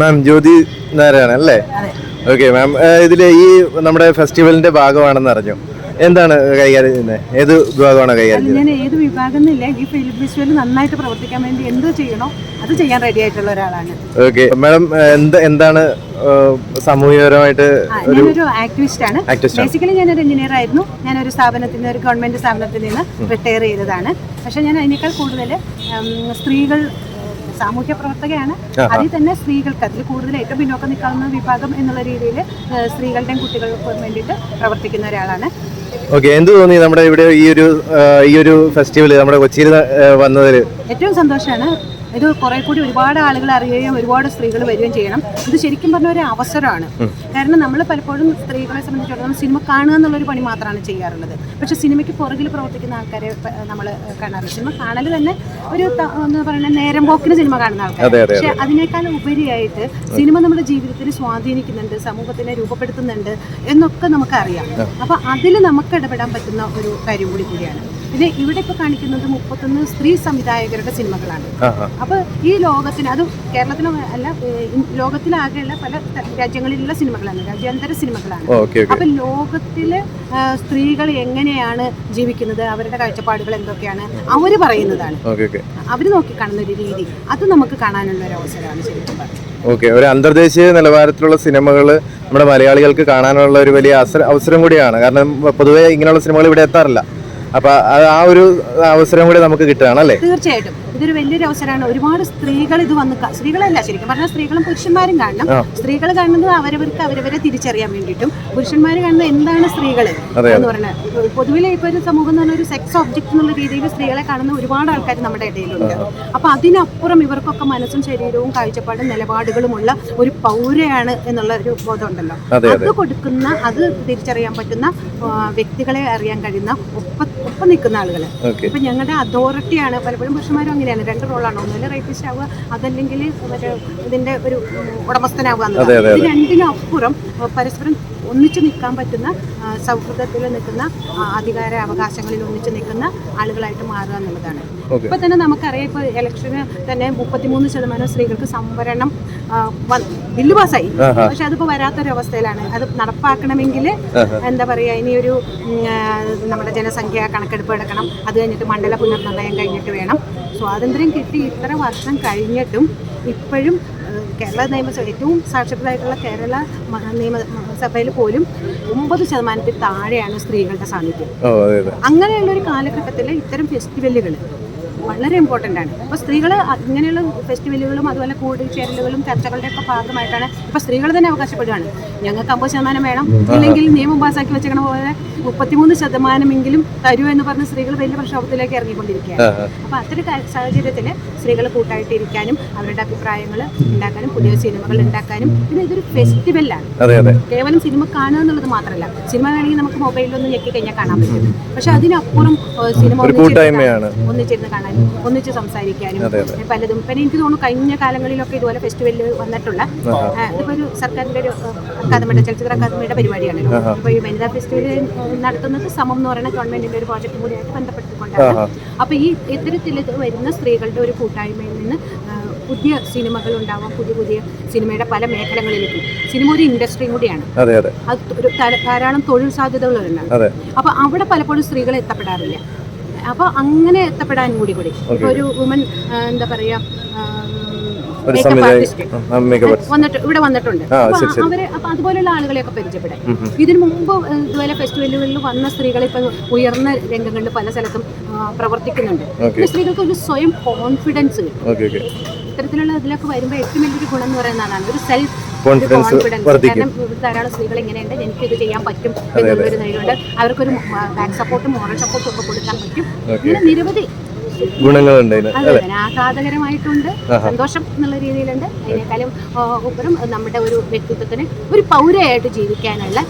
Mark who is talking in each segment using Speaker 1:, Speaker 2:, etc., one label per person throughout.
Speaker 1: മാം ജ്യോതി നാരായണൻ അല്ലേ? Okay ma'am ഇതിൽ ഈ നമ്മുടെ ഫെസ്റ്റിവലിന്റെ ഭാഗമാണെന്ന് അറിഞ്ഞു. എന്താണ് കൈകാര്യം ചെയ്യുന്നത്? ഏത് വിഭാഗമാണ് കൈകാര്യം
Speaker 2: ചെയ്യുന്നത് ഞാൻ ഏത് വിഭാഗം എന്നില്ല ഈ ഫിലിം ഫെസ്റ്റിവൽ നന്നായിട്ട് പ്രവർത്തിക്കാൻ വേണ്ടി എന്ത് ചെയ്യണോ അത് ചെയ്യാൻ റെഡി ആയിട്ടുള്ള ഒരാളാണ്.
Speaker 1: ഓക്കെ മാഡം എന്ത് എന്താണ് സാമൂഹികപരമായിട്ട്
Speaker 2: ഞാനൊരു ആക്ടിവിസ്റ്റ് ആണ്. ബേസിക്കലി ഞാനൊരു എഞ്ചിനീയർ ആയിരുന്നു. ഞാനൊരു സ്ഥാപനത്തിൽ നിന്ന് ഒരു ഗവൺമെന്റ് സ്ഥാപനത്തിൽ നിന്ന് റിട്ടയർ ചെയ്തതാണ്. പക്ഷെ ഞാൻ അതിനേക്കാൾ കൂടുതൽ സ്ത്രീകൾ സാമൂഹ്യ പ്രവർത്തകയാണ്. അതിൽ തന്നെ സ്ത്രീകൾക്ക് അതിൽ കൂടുതൽ ഏറ്റവും പിന്നോക്കം നിൽക്കാവുന്ന വിഭാഗം എന്നുള്ള രീതിയിൽ സ്ത്രീകളുടെയും കുട്ടികൾക്കും വേണ്ടിയിട്ട് പ്രവർത്തിക്കുന്ന ഒരാളാണ്.
Speaker 1: ഓക്കെ എന്ത് തോന്നി നമ്മുടെ ഇവിടെ ഈ ഒരു ഈ ഒരു ഫെസ്റ്റിവൽ നമ്മുടെ കൊച്ചിയിൽ വന്നതിൽ
Speaker 2: ഏറ്റവും സന്തോഷമാണ് ഇത് കുറെ കൂടി ഒരുപാട് ആളുകൾ അറിയുകയും ഒരുപാട് സ്ത്രീകൾ വരികയും ചെയ്യണം. ഇത് ശരിക്കും പറഞ്ഞ ഒരു അവസരമാണ്. കാരണം നമ്മൾ പലപ്പോഴും സ്ത്രീകളെ സംബന്ധിച്ചിടത്തോളം സിനിമ കാണുക എന്നുള്ളൊരു പണി മാത്രമാണ് ചെയ്യാറുള്ളത്. പക്ഷെ സിനിമയ്ക്ക് പുറകിൽ പ്രവർത്തിക്കുന്ന ആൾക്കാരെ നമ്മൾ കാണാറില്ല സിനിമ കാണൽ തന്നെ ഒരു എന്ന് പറയുന്നത് നേരം പോക്കിന് സിനിമ കാണുന്ന ആൾക്കാർ പക്ഷെ അതിനേക്കാൾ ഉപരിയായിട്ട് സിനിമ നമ്മുടെ ജീവിതത്തിൽ സ്വാധീനിക്കുന്നുണ്ട് സമൂഹത്തിനെ രൂപപ്പെടുത്തുന്നുണ്ട് എന്നൊക്കെ നമുക്കറിയാം. അപ്പൊ അതിൽ നമുക്ക് ഇടപെടാൻ പറ്റുന്ന ഒരു കാര്യം കൂടി കൂടിയാണ്. ഇത് ഇവിടെ ഇപ്പൊ കാണിക്കുന്നത് മുപ്പത്തൊന്ന് സ്ത്രീ സംവിധായകരുടെ സിനിമകളാണ്. അപ്പൊ ഈ ലോകത്തിന് അത് കേരളത്തിലും അല്ല ലോകത്തിലാകെയുള്ള പല രാജ്യങ്ങളിലുള്ള സിനിമകളാണ് രാജ്യാന്തര സിനിമകളാണ്. അപ്പൊ ലോകത്തിലെ സ്ത്രീകൾ എങ്ങനെയാണ് ജീവിക്കുന്നത് അവരുടെ കാഴ്ചപ്പാടുകൾ എന്തൊക്കെയാണ് അവർ പറയുന്നതാണ്. അവർ നോക്കിക്കാണുന്ന ഒരു രീതി അത് നമുക്ക് കാണാനുള്ള ഒരു അവസരമാണ് ശരിക്കും
Speaker 1: ഓക്കെ ഒരു അന്തർദേശീയ നിലവാരത്തിലുള്ള സിനിമകൾ നമ്മുടെ മലയാളികൾക്ക് കാണാനുള്ള ഒരു വലിയ അവസരം കൂടിയാണ്. കാരണം പൊതുവേ ഇങ്ങനെയുള്ള സിനിമകൾ ഇവിടെ എത്താറില്ല. അപ്പൊ ആ ഒരു അവസരം കൂടി നമുക്ക് കിട്ടുകയാണ് അല്ലേ?
Speaker 2: തീർച്ചയായിട്ടും. ഇതൊരു വലിയൊരു അവസരമാണ്. ഒരുപാട് സ്ത്രീകൾ ഇത് വന്ന് സ്ത്രീകളല്ല ശരിക്കും പറഞ്ഞാൽ സ്ത്രീകളും പുരുഷന്മാരും കാണണം. സ്ത്രീകൾ കാണുന്നത് അവരവർക്ക് അവരവരെ തിരിച്ചറിയാൻ വേണ്ടിയിട്ടും പുരുഷന്മാർ കാണുന്നത് എന്താണ് സ്ത്രീകൾ എന്ന് പറയുന്നത് പൊതുവിലെ ഇപ്പൊ ഒരു സമൂഹം എന്ന് പറഞ്ഞാൽ ഒരു സെക്സ് ഒബ്ജക്ട് എന്നുള്ള രീതിയിൽ സ്ത്രീകളെ കാണുന്ന ഒരുപാട് ആൾക്കാർ നമ്മുടെ ഇടയിലുണ്ട്. അപ്പൊ അതിനപ്പുറം ഇവർക്കൊക്കെ മനസ്സും ശരീരവും കാഴ്ചപ്പാടും നിലപാടുകളുമുള്ള ഒരു പൗരയാണ് എന്നുള്ള ഒരു ബോധമുണ്ടല്ലോ.
Speaker 1: അത്
Speaker 2: കൊടുക്കുന്ന അത് തിരിച്ചറിയാൻ പറ്റുന്ന വ്യക്തികളെ അറിയാൻ കഴിയുന്ന ഒപ്പം ഒപ്പം നിൽക്കുന്ന ആളുകൾ
Speaker 1: അപ്പൊ
Speaker 2: ഇപ്പൊ ഞങ്ങളുടെ അതോറിറ്റിയാണ് പലപ്പോഴും പുരുഷന്മാരും അങ്ങനെയാണ് രണ്ട് റോളാണ് ഒന്നിൽ റേപ്പിസ്റ്റ് ആവുക അതല്ലെങ്കിൽ മറ്റേ ഇതിന്റെ ഒരു ഉടമസ്ഥനാവുക എന്നുള്ളത്. ഇത് രണ്ടിനും അപ്പുറം പരസ്പരം ഒന്നിച്ചു നിൽക്കാൻ പറ്റുന്ന സൗഹൃദത്തിൽ നിൽക്കുന്ന അധികാര അവകാശങ്ങളിൽ ഒന്നിച്ചു നിൽക്കുന്ന ആളുകളായിട്ട് മാറുക എന്നുള്ളതാണ്. ഇപ്പൊ തന്നെ നമുക്കറിയാം ഇപ്പൊ ഇലക്ഷന് തന്നെ മുപ്പത്തിമൂന്ന് ശതമാനം സ്ത്രീകൾക്ക് സംവരണം ബില്ല് പാസ്സായി. പക്ഷെ അതിപ്പോ വരാത്തൊരവസ്ഥയിലാണ്. അത് നടപ്പാക്കണമെങ്കിൽ എന്താ പറയാ ഇനി ഒരു നമ്മുടെ ജനസംഖ്യ കണക്കെടുപ്പ് എടുക്കണം അത് കഴിഞ്ഞിട്ട് മണ്ഡല പുനർനിർണയം കഴിഞ്ഞിട്ട് വേണം. സ്വാതന്ത്ര്യം കിട്ടി ഇത്ര വർഷം കഴിഞ്ഞിട്ടും ഇപ്പോഴും കേരള നിയമസഭ ഏറ്റവും സാക്ഷരതായിട്ടുള്ള കേരള നിയമസഭയിൽ പോലും ഒമ്പത് ശതമാനത്തിൽ താഴെയാണ് സ്ത്രീകളുടെ സാന്നിധ്യം. അങ്ങനെയുള്ള ഒരു കാലഘട്ടത്തിൽ ഇത്തരം ഫെസ്റ്റിവലുകൾ വളരെ ഇമ്പോർട്ടന്റ് ആണ്. അപ്പോൾ സ്ത്രീകൾ ഇങ്ങനെയുള്ള ഫെസ്റ്റിവലുകളും അതുപോലെ കൂടിച്ചേരലുകളും ചർച്ചകളുടെ ഒക്കെ ഭാഗമായിട്ടാണ് ഇപ്പോൾ സ്ത്രീകൾ തന്നെ അവകാശപ്പെടുകയാണ് ഞങ്ങൾക്ക് അമ്പത് ശതമാനം വേണം. അല്ലെങ്കിൽ നിയമം പാസ്സാക്കി വെച്ചേക്കണ പോലെ മുപ്പത്തിമൂന്ന് ശതമാനമെങ്കിലും തരൂ എന്ന് പറഞ്ഞ് സ്ത്രീകൾ വലിയ പ്രക്ഷോഭത്തിലേക്ക് ഇറങ്ങിക്കൊണ്ടിരിക്കുകയാണ്. അപ്പോൾ അത്തരം സാഹചര്യത്തിൽ സ്ത്രീകൾ കൂട്ടായിട്ട് ഇരിക്കാനും അവരുടെ അഭിപ്രായങ്ങൾ ഉണ്ടാക്കാനും പുതിയ സിനിമകൾ ഉണ്ടാക്കാനും പിന്നെ ഇതൊരു ഫെസ്റ്റിവലാണ് കേവലം സിനിമ കാണുക എന്നുള്ളത് മാത്രമല്ല സിനിമ വേണമെങ്കിൽ നമുക്ക് മൊബൈലിലൊന്നും ഞെക്കി കഴിഞ്ഞാൽ കാണാൻ പറ്റും. പക്ഷെ അതിനപ്പുറം സിനിമ ഒന്നിച്ചിരുന്ന് കാണാൻ- ഒന്നിച്ചിരുന്ന് കാണാനും ഒന്നിച്ച് സംസാരിക്കാനും. പലതും. പിന്നെ എനിക്ക് തോന്നുന്നു കഴിഞ്ഞ കാലങ്ങളിലൊക്കെ ഇതുപോലെ ഫെസ്റ്റിവലിൽ വന്നിട്ടുള്ള ഇതിപ്പോ ഒരു സർക്കാരിന്റെ ഒരു അക്കാദമിയുടെ ചലച്ചിത്ര അക്കാദമിയുടെ പരിപാടിയാണല്ലോ അപ്പോൾ ഈ വനിതാ ഫെസ്റ്റിവൽ നടത്തുന്നത് സമം എന്ന് പറയുന്ന ഗവൺമെന്റിന്റെ ഒരു പ്രോജക്റ്റ് കൂടിയായിട്ട് ബന്ധപ്പെട്ടുകൊണ്ടാണ്. അപ്പോൾ ഈ ഇത്തരത്തിൽ ഇത് വരുന്ന സ്ത്രീകളുടെ ഒരു കൂട്ടായ്മയിൽ നിന്ന് പുതിയ സിനിമകൾ ഉണ്ടാവാം പുതിയ പുതിയ സിനിമയുടെ പല മേഖലകളിലേക്കും. സിനിമ ഒരു ഇൻഡസ്ട്രിയും കൂടിയാണ്.
Speaker 1: അതെ
Speaker 2: ഒരു ധാരാളം തൊഴിൽ സാധ്യതകളുണ്ട്.
Speaker 1: അതെ.
Speaker 2: അപ്പൊ അവിടെ പലപ്പോഴും സ്ത്രീകൾ എത്തപ്പെടാറില്ല. അപ്പൊ അങ്ങനെ എത്തപ്പെടാൻ കൂടി കൂടി. ഒരു വുമൻ എന്താ പറയാ. വന്നിട്ട് ഇവിടെ വന്നിട്ടുണ്ട്.
Speaker 1: അവർ
Speaker 2: അപ്പൊ അതുപോലെയുള്ള ആളുകളെയൊക്കെ പരിചയപ്പെടാൻ. ഇതിനു മുമ്പ് ഇതുപോലെ ഫെസ്റ്റിവലുകളിൽ വന്ന സ്ത്രീകൾ ഇപ്പൊ ഉയർന്ന രംഗങ്ങളിൽ പല സ്ഥലത്തും പ്രവർത്തിക്കുന്നുണ്ട്. സ്ത്രീകൾക്ക് ഒരു സ്വയം കോൺഫിഡൻസ് ഇത്തരത്തിലുള്ള ഇതിലൊക്കെ വരുമ്പോൾ ഏറ്റവും വലിയൊരു ഗുണം എന്ന് പറയുന്നതാണ് ഒരു സെൽഫ്
Speaker 1: Confidence വർദ്ധിക്കും.
Speaker 2: ധാരാളം സ്ത്രീകൾ ഇങ്ങനെയുണ്ട്. എനിക്ക് ഇത് ചെയ്യാൻ പറ്റും എന്നുള്ളൊരു ധൈര്യമുണ്ട് അവർക്കൊരു ബാക്ക് സപ്പോർട്ടും മോറൽ സപ്പോർട്ടും ഒക്കെ കൊടുക്കാൻ പറ്റും. ഇങ്ങനെ നിരവധി
Speaker 1: ഗുണങ്ങളുണ്ട്
Speaker 2: ആഹ്ലാദകരമായിട്ടുണ്ട് സന്തോഷം എന്നുള്ള രീതിയിലുണ്ട്. അതിനേക്കാളും ഉപരം നമ്മുടെ ഒരു വ്യക്തിത്വത്തിന് ഒരു പൗരയായിട്ട് ജീവിക്കാനുള്ള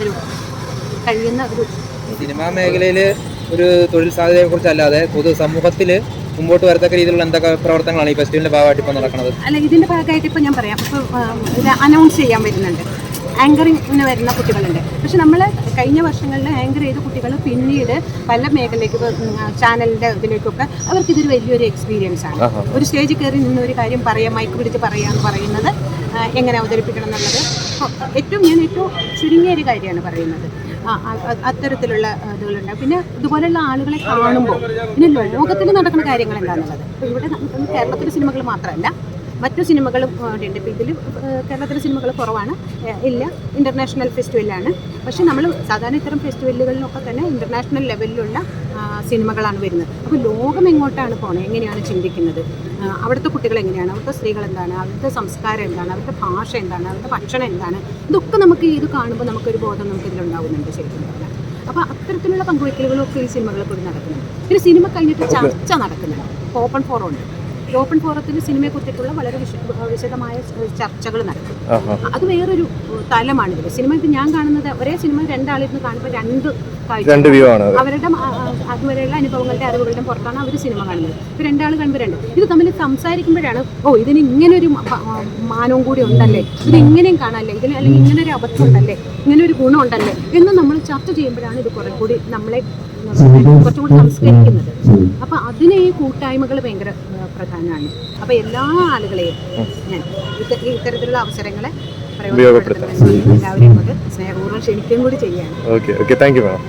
Speaker 2: ഒരു കഴിയുന്ന ഒരു
Speaker 3: സിനിമാ മേഖലയിൽ ഒരു തൊഴിൽ സാധ്യതയെ കുറിച്ചല്ലാതെ പൊതു സമൂഹത്തിൽ മുമ്പോട്ട് വരത്തക്ക രീതിയിലുള്ള എന്തൊക്കെ പ്രവർത്തനങ്ങളാണ് ഈ ഫെസ്റ്റിവലിന്റെ ഭാഗമായിട്ട് ഇപ്പോൾ നടക്കുന്നത്?
Speaker 2: അല്ല ഇതിന്റെ ഭാഗമായിട്ട് ഇപ്പൊ ഞാൻ പറയാം. ഇപ്പൊ അനൗൺസ് ചെയ്യാൻ വരുന്നുണ്ട്. ആങ്കറിങ്ങിന് വരുന്ന കുട്ടികളുണ്ട്. പക്ഷെ നമ്മൾ കഴിഞ്ഞ വർഷങ്ങളിൽ ആങ്കർ ചെയ്ത കുട്ടികൾ പിന്നീട് പല മേഖലയിലേക്ക് ചാനലിന്റെ ഇതിലേക്കൊക്കെ അവർക്ക് ഇതൊരു വലിയൊരു എക്സ്പീരിയൻസ് ആണ്. ഒരു സ്റ്റേജിൽ കയറി നിന്ന് ഒരു കാര്യം പറയാം മൈക്ക് പിടിച്ച് പറയാന്ന് പറയുന്നത് എങ്ങനെ അവതരിപ്പിക്കണം എന്നുള്ളത്. ഏറ്റവും ഞാൻ ഏറ്റവും ചുരുങ്ങിയ ഒരു കാര്യമാണ് പറയുന്നത്. അത്തരത്തിലുള്ള ഇതുകളുണ്ട്. പിന്നെ ഇതുപോലെയുള്ള ആളുകളെ കാണുമ്പോൾ പിന്നെ ലോകത്തിൽ നടക്കുന്ന കാര്യങ്ങൾ എന്താണെന്നുള്ളത് ഇവിടെ കേരളത്തിലെ സിനിമകൾ മാത്രമല്ല മറ്റു സിനിമകളും ഉണ്ട്. ഇപ്പോൾ ഇതിൽ കേരളത്തിലെ സിനിമകൾ കുറവാണ്. ഇല്ല ഇന്റർനാഷണൽ ഫെസ്റ്റിവലാണ് പക്ഷേ നമ്മൾ സാധാരണ ഇത്തരം ഫെസ്റ്റിവലുകളിലൊക്കെ തന്നെ ഇന്റർനാഷണൽ ലെവലിലുള്ള സിനിമകളാണ് വരുന്നത്. അപ്പോൾ ലോകം എങ്ങോട്ടാണ് പോണത് എങ്ങനെയാണ് ചിന്തിക്കുന്നത്? അവിടുത്തെ കുട്ടികൾ എങ്ങനെയാണ്? അവിടുത്തെ സ്ത്രീകൾ എന്താണ്? അവരുടെ സംസ്കാരം എന്താണ്? അവരുടെ ഭാഷ എന്താണ്? അവരുടെ ഭക്ഷണം എന്താണ്? ഇതൊക്കെ നമുക്ക് ഇത് കാണുമ്പോൾ നമുക്കൊരു ബോധം നമുക്ക് ഇതിലുണ്ടാവുന്നുണ്ട് ശരിക്കും പറഞ്ഞാൽ അപ്പോൾ അത്തരത്തിലുള്ള പങ്കുവയ്ക്കലുകളൊക്കെ ഈ സിനിമകളെ കൂടി നടക്കുന്നുണ്ട്. പിന്നെ സിനിമ കഴിഞ്ഞിട്ട് ചർച്ച നടക്കുന്നുണ്ട്. ഓപ്പൺ ഫോറം ഉണ്ട്. ഈ ഓപ്പൺ ഫോറത്തിൽ സിനിമയെ കുറിച്ചിട്ടുള്ള വളരെ വിശ വിശദമായ ചർച്ചകൾ നടക്കും. അത് വേറൊരു തലമാണ് ഇതിൽ സിനിമ ഇത് ഞാൻ കാണുന്നത് ഒരേ സിനിമ രണ്ടാളിരുന്ന് കാണുമ്പോൾ രണ്ട്
Speaker 1: രണ്ട് വ്യൂ ആണ്.
Speaker 2: അവരുടെ അതുവരെയുള്ള അനുഭവങ്ങളുടെ അറിവുകളുടെ പുറത്താണ് അവർ സിനിമ കാണുന്നത്. ഇപ്പൊ രണ്ടാൾ കാണുമ്പോൾ രണ്ട്. ഇത് തമ്മിൽ സംസാരിക്കുമ്പോഴാണ് ഓ ഇതിന് ഇങ്ങനെ ഒരു മാനവും കൂടി ഉണ്ടല്ലേ? ഇത് ഇങ്ങനെയും കാണാല്ലേ? ഇതിന് അല്ലെങ്കിൽ ഇങ്ങനെ ഒരു അബദ്ധം ഉണ്ടല്ലേ? ഇങ്ങനെ ഒരു ഗുണം ഉണ്ടല്ലേ? എന്ന് നമ്മൾ ചർച്ച ചെയ്യുമ്പോഴാണ് ഇത് കുറെ കൂടി നമ്മളെ കുറച്ചും കൂടി സംസ്കരിക്കുന്നത്. അപ്പൊ അതിന് ഈ കൂട്ടായ്മകൾ ഭയങ്കര പ്രധാനമാണ്. അപ്പൊ എല്ലാ ആളുകളെയും ഞാൻ ഇത്തരത്തിലുള്ള അവസരങ്ങളെ പ്രയോജനപ്പെടുത്തണം. എല്ലാവരെയും കൊണ്ട് സ്നേഹപൂർവം ക്ഷണിക്കുകയും കൂടി ചെയ്യാണ്
Speaker 1: okay okay. Thank you madam.